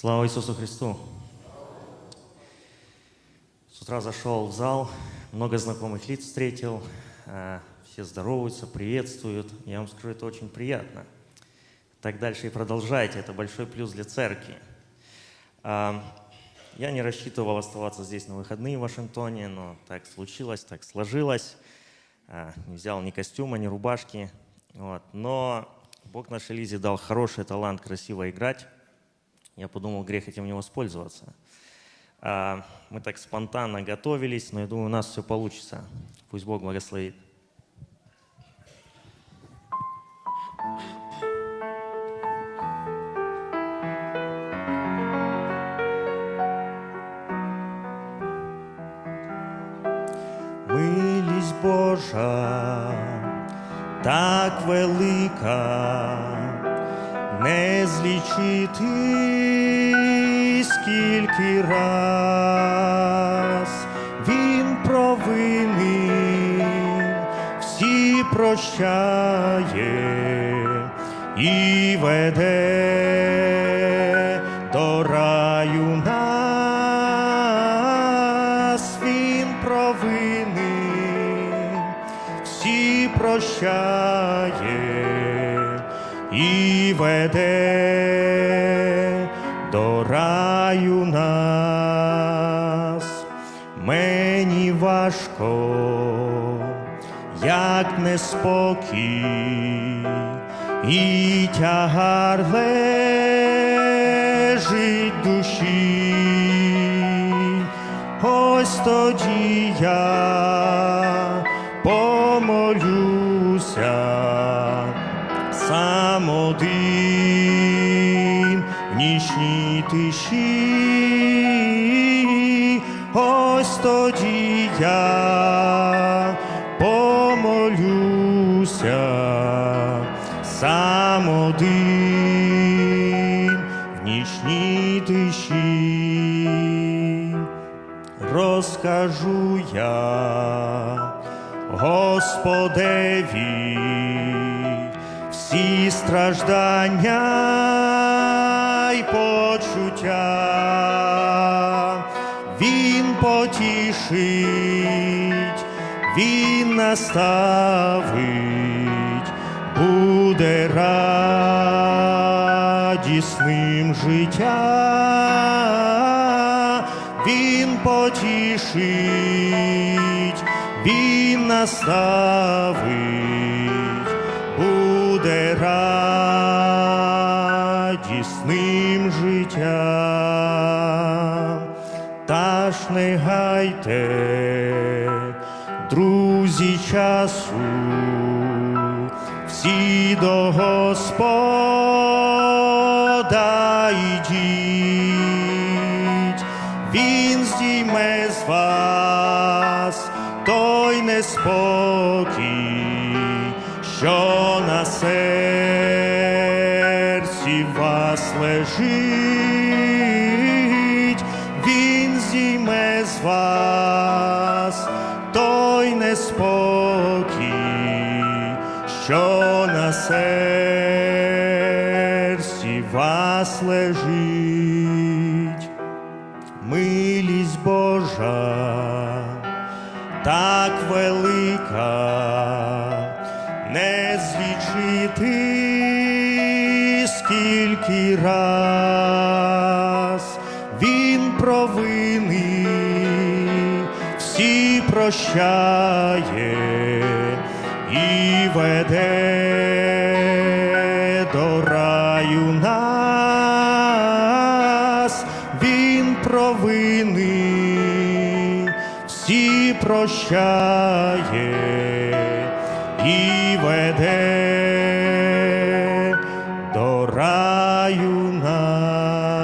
Слава Иисусу Христу! С утра зашел в зал, много знакомых лиц встретил, э, все здороваются, приветствуют. Я вам скажу, это очень приятно. Так дальше и продолжайте, это большой плюс для церкви. А, Я не рассчитывал оставаться здесь на выходные в Вашингтоне, но так случилось, так сложилось. А, Не взял ни костюма, ни рубашки. Вот. Но Бог нашей Лизе дал хороший талант красиво играть. Я подумал, грех этим не воспользоваться. А, Мы так спонтанно готовились, но я думаю, у нас все получится. Пусть Бог благословит. Милість Божа так велика, не злічити скільки раз він провини всі прощає і веде до раю нас. Він провини всі прощає і веде до раю нас. Мені важко, як неспокій, і тягар лежить душі. Ось тоді я помолюся сам один в нічній тиші. Ось тоді я помолюся. Сам один в нічній тиші. Розкажу я Господеві всі страждання й почуття. Він потішить, він наставить, буде радісним життя. Він потішить, він наставить, буде радісним життя. Та ж не гайте, друзі часу, всі до Господа йдіть, Він здійме з вас той неспокій, що на серці вас лежить, він зійме з вас той неспокій, що на серці вас лежить. Милість Божа так велика, злічити скільки раз. Він провини всі прощає і веде до раю він провини всі прощає і веде раю нам.